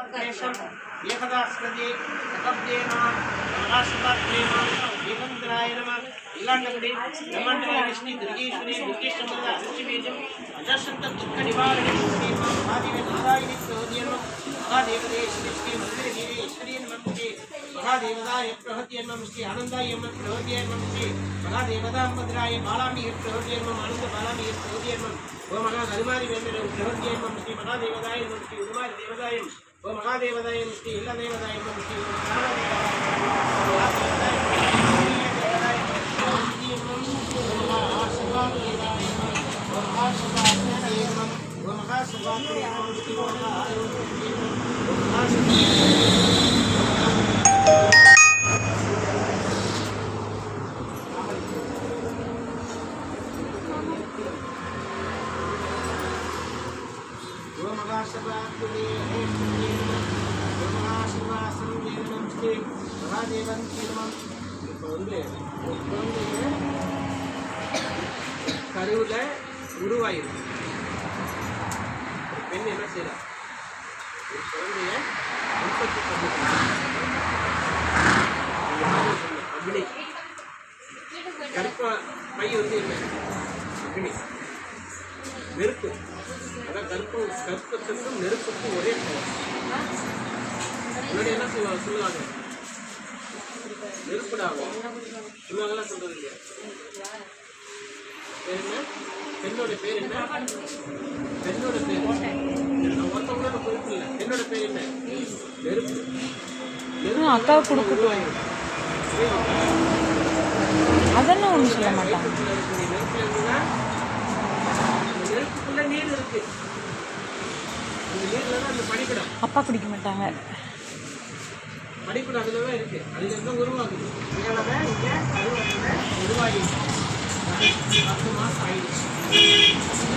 Corporation. ఏకదాశ్రది శతాబ్దేన ప్రకాశపాత్రేన ఏకంద్రాయ నమ. ఇలాంటి నమంత్రి విష్ణు దుర్గేశ్వరి దుర్గేశ్వర అక్షబీజం అజాశంత దుఃఖ నివారణ శ్రీ మహాదేవ నారాయణ సోదయం మహాదేవదే శ్రీ శ్రీ మందిర వీరేశ్వరీ నమస్తే మహాదేవదాయ ప్రహృతి ఓ మహా హనుమారి వేంద్ర ప్రహృతి నమం శ్రీ మహాదేవదాయ శ్రీ హనుమారి దేవదాయం. ஓ மகாதேவதாய நம ஸ்ரீ இல்ல தேவதாயம் நம ஸ்ரீ இப்போ வந்து ஒரு குழந்தைய கருவில் உருவாயிருக்கு. பெண் என்ன செய்யறா ஒரு குழந்தைய உற்பத்தி பண்ணிருக்கா அக்னி கருப்ப பை வந்து என்ன? அக்னி. நெருப்பு. அதான் கற்பு கற்பத்துக்கும் நெருப்புக்கும் ஒரே முன்னாடி என்ன சொல்லுவாங்க சொல்லுவாங்க? நெருப்புடாங்க சொல்லுவாங்களா சொல்றது இல்லையா? பேர் என்ன? பெண்ணோட பேர் என்ன? பெண்ணோட பேர். ஒருத்தவங்களோட பொறுப்பு இல்லை. பெண்ணோட பேர் என்ன? நெருப்பு நெருப்பு கொடுக்கட்டும். உருவாயிரும். அதெல்லாம் ஒன்றும் சொல்ல மாட்டாங்க. அப்பா குடிக்க மாட்டாங்க. படிப்பு அதில் தான் இருக்கு. அதுல இருந்து உருவாகுது? இதனால தான் இங்கே கருவறையில் உருவாகி பத்து மாதம் ஆயிடுச்சு.